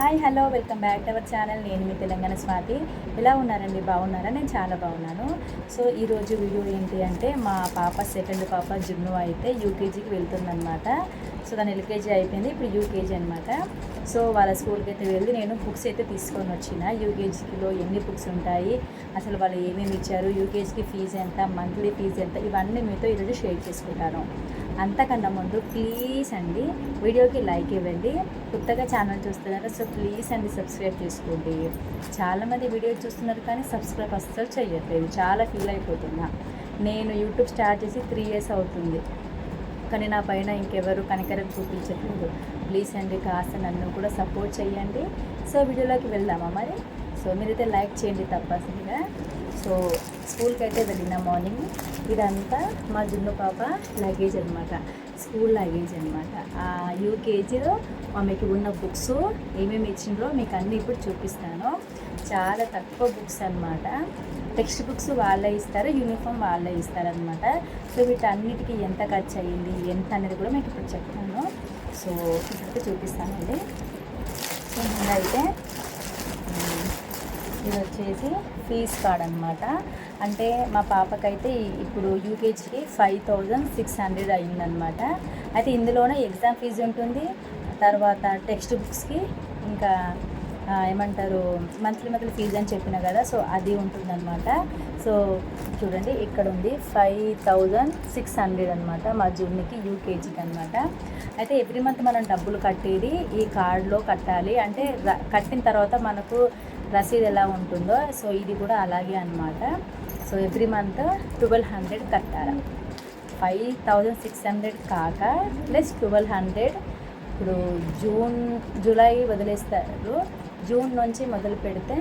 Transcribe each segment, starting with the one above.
Hi hello welcome back to our channel. నేను మీ తెలంగాణ స్వాతి. ఎలా ఉన్నారండి? బాగున్నారా? నేను చాలా బాగున్నాను. సో ఈరోజు వీడియో ఏంటి అంటే మా పాప సెకండ్ పాప జున్ను అయితే యూకేజీకి వెళ్తుందనమాట సో దాని ఎల్కేజీ అయిపోయింది. ఇప్పుడు యూకేజీ అనమాట సో వాళ్ళ స్కూల్కి అయితే వెళ్ళి నేను బుక్స్ అయితే తీసుకొని వచ్చిన. యూకేజీకిలో ఎన్ని బుక్స్ ఉంటాయి? అసలు వాళ్ళు ఏమేమి ఇచ్చారు? యూకేజీకి ఫీజు ఎంత? మంత్లీ ఫీజు ఎంత? ఇవన్నీ మీతో ఈరోజు షేర్ చేసుకుంటాను. అంతకన్నా ముందు ప్లీజ్ అండి వీడియోకి లైక్ ఇవ్వండి. కొత్తగా ఛానల్ చూస్తున్నారు సో ప్లీజ్ అండి సబ్స్క్రైబ్ చేసుకోండి. చాలామంది వీడియో చూస్తున్నారు కానీ సబ్స్క్రైబ్ అస్సలు చేయట్లేదు. చాలా ఫీల్ అయిపోతున్నా. నేను యూట్యూబ్ స్టార్ట్ చేసి త్రీ ఇయర్స్ అవుతుంది. కానీ నా పైన ఇంకెవరు కనికరం చూపించట్లేదు. ప్లీజ్ అండి కాస్త నన్ను కూడా సపోర్ట్ చేయండి. సో వీడియోలోకి వెళ్దామా మరి? సో మీరైతే లైక్ చేయండి తప్పనిసరిగా. సో స్కూల్కి అయితే వెళ్ళిన మార్నింగ్ ఇదంతా మా జున్ను పాప లగేజ్ అనమాట స్కూల్ లగేజ్ అనమాట యూకేజీలో ఆమెకి ఉన్న బుక్స్ ఏమేమి ఇచ్చిండ్రో మీకు అన్నీ ఇప్పుడు చూపిస్తాను. చాలా తక్కువ బుక్స్ అనమాట టెక్స్ట్ బుక్స్ వాళ్ళే ఇస్తారు యూనిఫామ్ వాళ్ళే ఇస్తారనమాట సో వీటన్నిటికీ ఎంత ఖర్చు అయ్యింది ఎంత అనేది కూడా మీకు ఇప్పుడు చెప్తాను. సో ఇప్పుడు చూపిస్తానండి. సో ముందైతే ఇది వచ్చేసి ఫీజ్ కార్డ్ అనమాట అంటే మా పాపకైతే ఇప్పుడు యూకేజీకి ఫైవ్ థౌజండ్ సిక్స్ హండ్రెడ్ అయిందనమాట అయితే ఇందులోనే ఎగ్జామ్ ఫీజు ఉంటుంది తర్వాత టెక్స్ట్ బుక్స్కి ఇంకా ఏమంటారు మంత్లీ మంత్లీ ఫీజు అని చెప్పిన కదా సో అది ఉంటుందన్నమాట. సో చూడండి ఇక్కడ ఉంది ఫైవ్ థౌజండ్ సిక్స్ హండ్రెడ్ అనమాట మా జూన్కి యూకేజీకి అనమాట అయితే ఎవ్రీ మంత్ మనం డబ్బులు కట్టేది ఈ కార్డులో కట్టాలి. అంటే కట్టిన తర్వాత మనకు రసీదు ఎలా ఉంటుందో సో ఇది కూడా అలాగే అనమాట so every month twelve hundred కట్టాలి ఫైవ్ థౌజండ్ సిక్స్ హండ్రెడ్ కాక ప్లస్ ట్వెల్వ్ హండ్రెడ్ ఇప్పుడు జూన్ జూలై వదిలేస్తారు. జూన్ నుంచి మొదలు పెడితే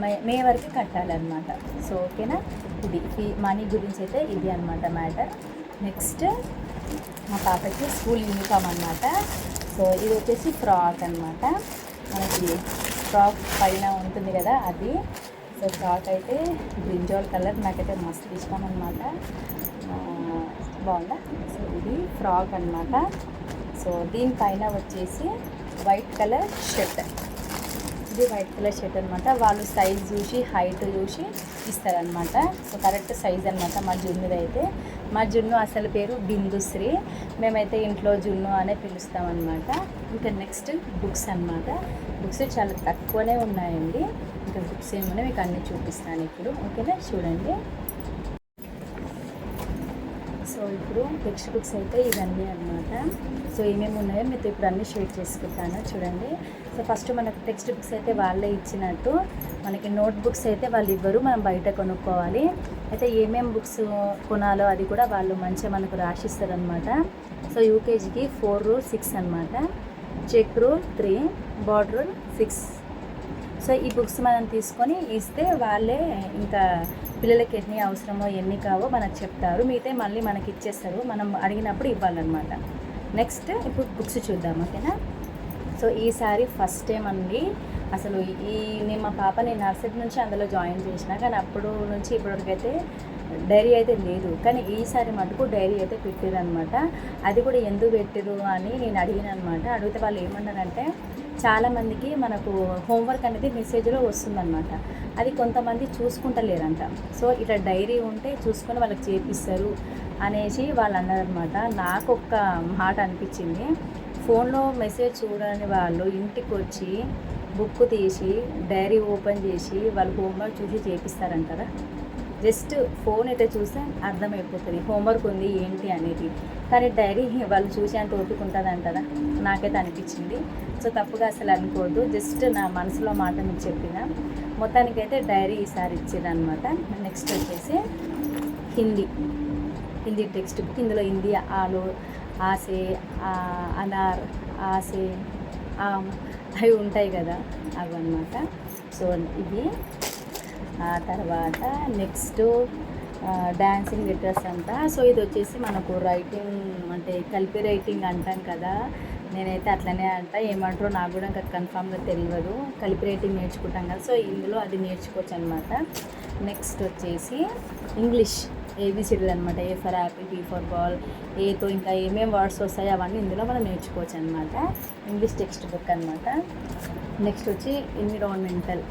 మే మే వరకు కట్టాలన్నమాట. సో ఓకేనా? ఇది ఫీ మనీ గురించి అయితే ఇది అనమాట మ్యాటర్. నెక్స్ట్ మా పాపకి స్కూల్ యూనిఫామ్ అనమాట సో ఇది వచ్చేసి ఫ్రాక్ అనమాట మనకి ఫ్రాక్ పైన ఉంటుంది కదా అది. సో ఫ్రాక్ అయితే బ్రింజాల్ కలర్ నాకైతే మస్తు ఇష్టం అనమాట బాగుందా? సో ఇది ఫ్రాక్ అనమాట సో దీనిపైన వచ్చేసి వైట్ కలర్ షర్ట్. ఇది వైట్ కలర్ షర్ట్ అనమాట వాళ్ళు సైజ్ చూసి హైట్ చూసి ఇస్తారనమాట సో కరెక్ట్ సైజ్ అనమాట మా జున్నుది అయితే. మా జున్ను అసలు పేరు బిందుశ్రీ. మేమైతే ఇంట్లో జున్ను అనే పిలుస్తామన్నమాట. ఇంకా నెక్స్ట్ బుక్స్ అన్నమాట. బుక్స్ చాలా తక్కువనే ఉన్నాయండి. ఇంకా బుక్స్ ఏమైనా మీకు అన్నీ చూపిస్తాను ఇప్పుడు. ఓకేనా? చూడండి. ఇప్పుడు టెక్స్ట్ బుక్స్ అయితే ఇవన్నీ అనమాట సో ఏమేమి ఉన్నాయో మీతో ఇప్పుడు అన్నీ షేర్ చేసుకుంటాను. చూడండి. సో ఫస్ట్ మనకు టెక్స్ట్ బుక్స్ అయితే వాళ్ళే ఇచ్చినట్టు మనకి నోట్ బుక్స్ అయితే వాళ్ళు ఇవ్వరు. మనం బయట కొనుక్కోవాలి. అయితే ఏమేమి బుక్స్ కొనాలో అది కూడా వాళ్ళు మంచిగా మనకు రాసిస్తారు అనమాట సో యూకేజీకి ఫోర్ రూల్ సిక్స్ అనమాట check rule three border rule six. So ఈ బుక్స్ మనం తీసుకొని ఇస్తే వాళ్ళే ఇంకా పిల్లలకి ఎన్ని అవసరమో ఎన్ని కావో మనకు చెప్తారు. మిగతా మళ్ళీ మనకి ఇచ్చేస్తారు. మనం అడిగినప్పుడు ఇవ్వాలన్నమాట. నెక్స్ట్ ఇప్పుడు బుక్స్ చూద్దాం ఓకేనా? సో ఈసారి ఫస్ట్ టైం అండి. అసలు ఈ నేను మా పాపని నర్సరీ నుంచి అందులో జాయిన్ చేసిన కానీ అప్పుడు నుంచి ఇప్పటివరకైతే డైరీ అయితే లేదు. కానీ ఈసారి మటుకు డైరీ అయితే పెట్టారు అనమాట అది కూడా ఎందుకు పెట్టారు అని నేను అడిగిన అనమాట అడిగితే వాళ్ళు ఏమన్నారంటే చాలామందికి మనకు హోంవర్క్ అనేది మెసేజ్లో వస్తుందన్నమాట. అది కొంతమంది చూసుకుంటలేరంట. సో ఇట్లా డైరీ ఉంటే చూసుకొని వాళ్ళకి చేపిస్తారు అనేసి వాళ్ళు అన్నారనమాట నాకు ఒక్క మాట అనిపించింది. ఫోన్లో మెసేజ్ చూడని వాళ్ళు ఇంటికి వచ్చి బుక్ తీసి డైరీ ఓపెన్ చేసి వాళ్ళు హోంవర్క్ చూసి చేపిస్తారంటారా? జస్ట్ ఫోన్ అయితే చూస్తే అర్థమైపోతుంది. హోంవర్క్ ఉంది ఏంటి అనేది. కానీ డైరీ వాళ్ళు చూసేంత ఓపిక ఉంటుంది అంటారా నాకైతే అనిపించింది. సో తప్పుగా అసలు అనుకోదు జస్ట్ నా మనసులో మాట మీకు చెప్పిన. మొత్తానికైతే డైరీ ఈసారి ఇచ్చేదనమాట. నెక్స్ట్ వచ్చేసి హిందీ. Hindi text book. ఇందులో హిందీ ఆలు ఆసే అనార్ ఆసే ఆమ్ అవి ఉంటాయి కదా అవి అనమాట సో ఇది ఆ తర్వాత నెక్స్ట్ డ్యాన్సింగ్ లెటర్స్ అంతా. సో ఇది వచ్చేసి మనకు రైటింగ్ అంటే కలిపి రైటింగ్ అంటాం కదా. నేనైతే అట్లనే అంట. ఏమంటారో నాకు కూడా ఇంకా కన్ఫామ్గా తెలియదు కలిపి రేటింగ్ నేర్చుకుంటాం కదా. సో ఇందులో అది నేర్చుకోవచ్చు అనమాట నెక్స్ట్ వచ్చేసి ఇంగ్లీష్ ఏబిసిడీలు అనమాట A for apple B for ball ఏతో ఇంకా ఏమేమి వర్డ్స్ వస్తాయి అవన్నీ ఇందులో మనం నేర్చుకోవచ్చు అనమాట ఇంగ్లీష్ టెక్స్ట్ బుక్ అనమాట నెక్స్ట్ వచ్చి ఎన్విరాన్మెంటల్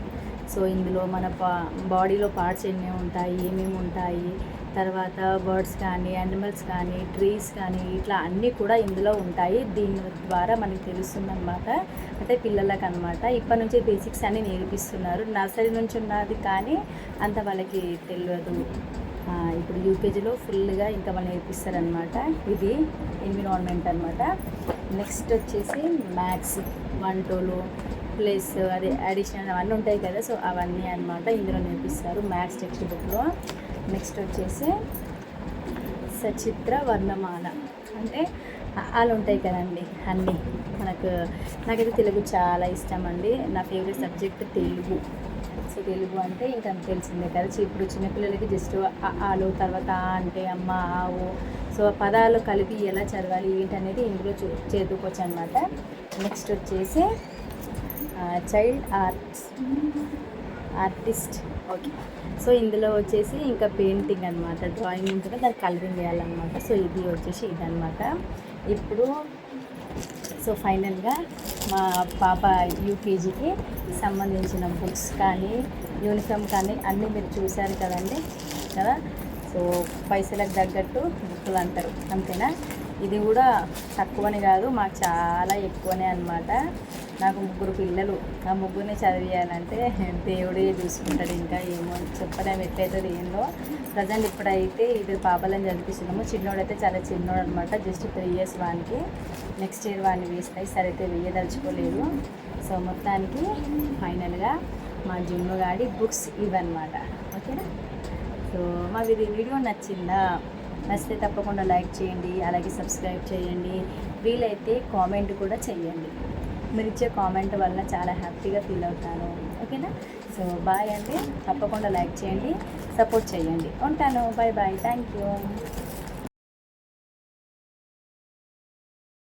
సో ఇందులో మన బా బాడీలో పార్ట్స్ ఎన్ని ఉంటాయి ఏమేమి ఉంటాయి తర్వాత బర్డ్స్ కానీ యానిమల్స్ కానీ ట్రీస్ కానీ ఇట్లా అన్నీ కూడా ఇందులో ఉంటాయి. దీని ద్వారా మనకి తెలుస్తుంది అనమాట అంటే పిల్లలకు అనమాట ఇప్పటి నుంచి బేసిక్స్ అన్నీ నేర్పిస్తున్నారు. నర్సరీ నుంచి ఉన్నది కానీ అంత వాళ్ళకి తెలియదు. ఇప్పుడు యూకేజీలో ఫుల్గా ఇంకా వాళ్ళు నేర్పిస్తారనమాట ఇది ఎన్విరాన్మెంట్ అనమాట నెక్స్ట్ వచ్చేసి మ్యాథ్స్ వన్ టూలు ప్లస్ అదే అడిషనల్ అవన్నీ ఉంటాయి కదా. సో అవన్నీ అన్నమాట ఇందులో నేర్పిస్తారు మ్యాథ్స్ టెక్స్ట్ బుక్లో. నెక్స్ట్ వచ్చేసి సచిత్ర వర్ణమాల అంటే వాళ్ళు ఉంటాయి కదండి అన్నీ. మనకు నాకైతే తెలుగు చాలా ఇష్టం అండి నా favourite subject Telugu. So Telugu అంటే ఇంకా తెలిసిందే కదా. ఇప్పుడు చిన్నపిల్లలకి జస్ట్ ఆలు తర్వాత అంటే అమ్మ ఆవు సో పదాలు కలిపి ఎలా చదవాలి ఏంటి అనేది ఇందులో చూ అనమాట నెక్స్ట్ వచ్చేసి child arts artist okay so ఇందులో వచ్చేసి ఇంకా పెయింటింగ్ అనమాట డ్రాయింగ్ ఉంటుంది దాన్ని కలరింగ్ వేయాలన్నమాట సో ఇది వచ్చేసి ఇదనమాట ఇప్పుడు సో ఫైనల్గా మా పాప యూకేజీకి సంబంధించిన బుక్స్ కానీ యూనిఫామ్ కానీ అన్నీ మీరు చూశారు కదండి కదా? సో పైసలకు తగ్గట్టు బుక్కులు అంటారు అంతేనా? ఇది కూడా తక్కువని కాదు మాకు చాలా ఎక్కువనే అనమాట నాకు ముగ్గురు పిల్లలు. ఆ ముగ్గురిని చదివేయాలంటే దేవుడే చూసుకుంటాడు ఇంకా ఏమో చెప్పలేము ఎట్లయితే ఏందో. ప్రజెంట్ ఇప్పుడైతే ఇద్దరు పాపలను చదివిస్తున్నాము. చిన్నోడైతే చాలా చిన్నోడు అనమాట జస్ట్ త్రీ ఇయర్స్ వానికి. నెక్స్ట్ ఇయర్ వాడిని వేస్తాయి. సరే అయితే వేయదలుచుకోలేదు. సో మొత్తానికి ఫైనల్గా మా జున్ను గాడి బుక్స్ ఇవన్నమాట. ఓకేనా? సో మాకు ఇది వీడియో నచ్చిందా? నచ్చితే తప్పకుండా లైక్ చేయండి అలాగే సబ్స్క్రైబ్ చేయండి. వీలైతే కామెంట్ కూడా చేయండి మీరు ఇచ్చే కామెంట్ వల్ల చాలా హ్యాపీగా ఫీల్ అవుతాను. ఓకేనా? సో బాయ్ అండి. తప్పకుండా లైక్ చేయండి సపోర్ట్ చేయండి. ఉంటాను. Bye bye. Thank you.